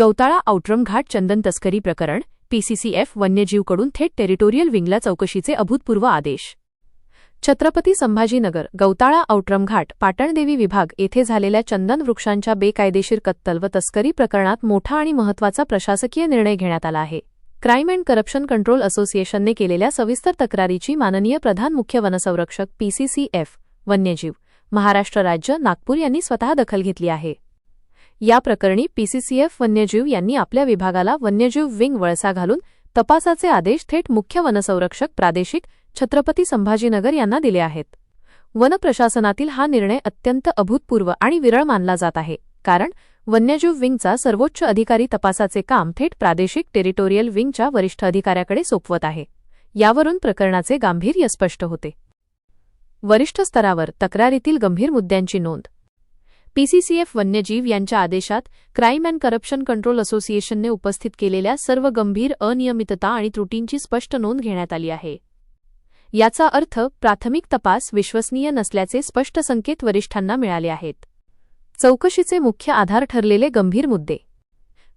Gautala Outram घाट चंदन तस्करी प्रकरण PCCF वन्यजीवकडून थेट टेरिटोरियल विंगला चौकशीचे अभूतपूर्व आदेश. छत्रपती संभाजीनगर गौताळा आउटरम घाट पाटणदेवी विभाग येथे झालेल्या चंदन वृक्षांच्या बेकायदेशीर कत्तल व तस्करी प्रकरणात मोठा आणि महत्त्वाचा प्रशासकीय निर्णय घेण्यात आला आहे. क्राईम अँड करप्शन कंट्रोल असोसिएशनने केलेल्या सविस्तर तक्रारीची माननीय प्रधान मुख्य वनसंरक्षक पीसीसीएफ वन्यजीव महाराष्ट्र राज्य नागपूर यांनी स्वतः दखल घेतली आहे. या प्रकरणी पीसीसीएफ वन्यजीव यांनी आपल्या विभागाला वन्यजीव विंग वळसा घालून तपासाचे आदेश थेट मुख्य वनसंरक्षक प्रादेशिक छत्रपती संभाजीनगर यांना दिले आहेत. वन प्रशासनातील हा निर्णय अत्यंत अभूतपूर्व आणि विरळ मानला जात आहे कारण वन्यजीव विंगचा सर्वोच्च अधिकारी तपासाचे काम थेट प्रादेशिक टेरिटोरियल विंगच्या वरिष्ठ अधिकाऱ्याकडे सोपवत आहे. यावरून प्रकरणाचे गांभीर्य स्पष्ट होते. वरिष्ठ स्तरावर तक्रारीतील गंभीर मुद्द्यांची नोंद पीसीसीएफ वन्यजीव यांच्या आदेशात क्राईम अँड करप्शन कंट्रोल असोसिएशनने उपस्थित केलेल्या सर्व गंभीर अनियमितता आणि त्रुटींची स्पष्ट नोंद घेण्यात आली आहे. याचा अर्थ प्राथमिक तपास विश्वसनीय नसल्याचे स्पष्ट संकेत वरिष्ठांना मिळाले आहेत. चौकशीचे मुख्य आधार ठरलेले गंभीर मुद्दे.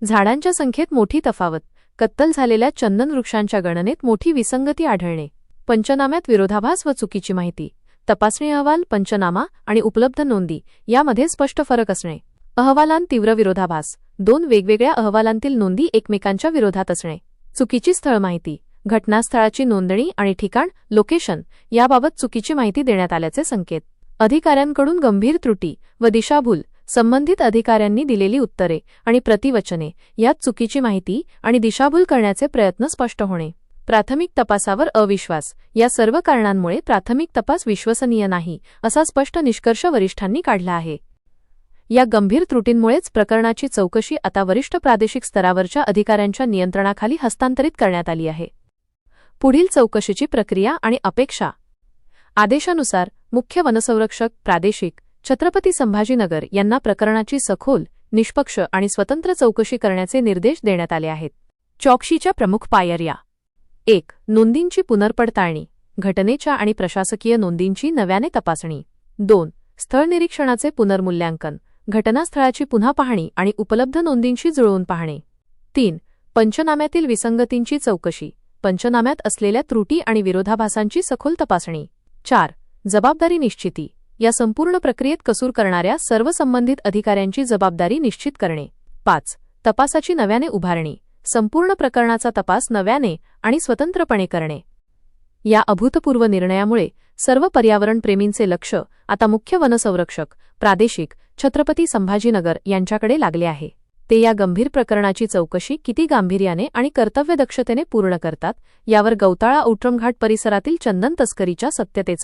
झाडांच्या संख्येत मोठी तफावत कत्तल झालेल्या चंदन वृक्षांच्या गणनेत मोठी विसंगती आढळणे पंचनाम्यात विरोधाभास व चुकीची माहिती. तपासणी अहवाल पंचनामा आणि उपलब्ध नोंदी यामध्ये स्पष्ट फरक असणे. अहवालांत तीव्र विरोधाभास. दोन वेगवेगळ्या अहवालांतील नोंदी एकमेकांच्या विरोधात असणे. चुकीची स्थळ माहिती घटनास्थळाची नोंदणी आणि ठिकाण लोकेशन याबाबत चुकीची माहिती देण्यात आल्याचे संकेत. अधिकाऱ्यांकडून गंभीर त्रुटी व दिशाभूल संबंधित अधिकाऱ्यांनी दिलेली उत्तरे आणि प्रतिवचने यात चुकीची माहिती आणि दिशाभूल करण्याचे प्रयत्न स्पष्ट होणे. प्राथमिक तपासावर अविश्वास. या सर्व कारणांमुळे प्राथमिक तपास विश्वसनीय नाही असा स्पष्ट निष्कर्ष वरिष्ठांनी काढला आहे. या गंभीर त्रुटींमुळेच प्रकरणाची चौकशी आता वरिष्ठ प्रादेशिक स्तरावरच्या अधिकाऱ्यांच्या नियंत्रणाखाली हस्तांतरित करण्यात आली आहे. पुढील चौकशीची प्रक्रिया आणि अपेक्षा. आदेशानुसार मुख्य वनसंरक्षक प्रादेशिक छत्रपती संभाजीनगर यांना प्रकरणाची सखोल निष्पक्ष आणि स्वतंत्र चौकशी करण्याचे निर्देश देण्यात आले आहेत. चौकशीच्या प्रमुख पायर्या एक नोंदींची पुनर्पडताळणी घटनेच्या आणि प्रशासकीय नोंदींची नव्याने तपासणी. दोन स्थळ निरीक्षणाचे पुनर्मूल्यांकन घटनास्थळाची पुन्हा पाहणी आणि उपलब्ध नोंदींशी जुळवून पाहणे. तीन पंचनाम्यातील विसंगतींची चौकशी पंचनाम्यात असलेल्या त्रुटी आणि विरोधाभासांची सखोल तपासणी. चार जबाबदारी निश्चिती या संपूर्ण प्रक्रियेत कसूर करणाऱ्या सर्व संबंधित अधिकाऱ्यांची जबाबदारी निश्चित करणे. पाच तपासाची नव्याने उभारणी. संपूर्ण प्रकरणाचा तपास नव्याने आणि स्वतंत्रपणे करणे. या अभूतपूर्व निर्णयामुळे सर्व पर्यावरणप्रेमींचे लक्ष आता मुख्य वनसंरक्षक प्रादेशिक छत्रपती संभाजीनगर यांच्याकडे लागले आहे. ते या गंभीर प्रकरणाची चौकशी किती गांभीर्याने आणि कर्तव्यदक्षतेने पूर्ण करतात यावर गौताळा औट्रमघाट परिसरातील चंदन तस्करीच्या सत्यतेचा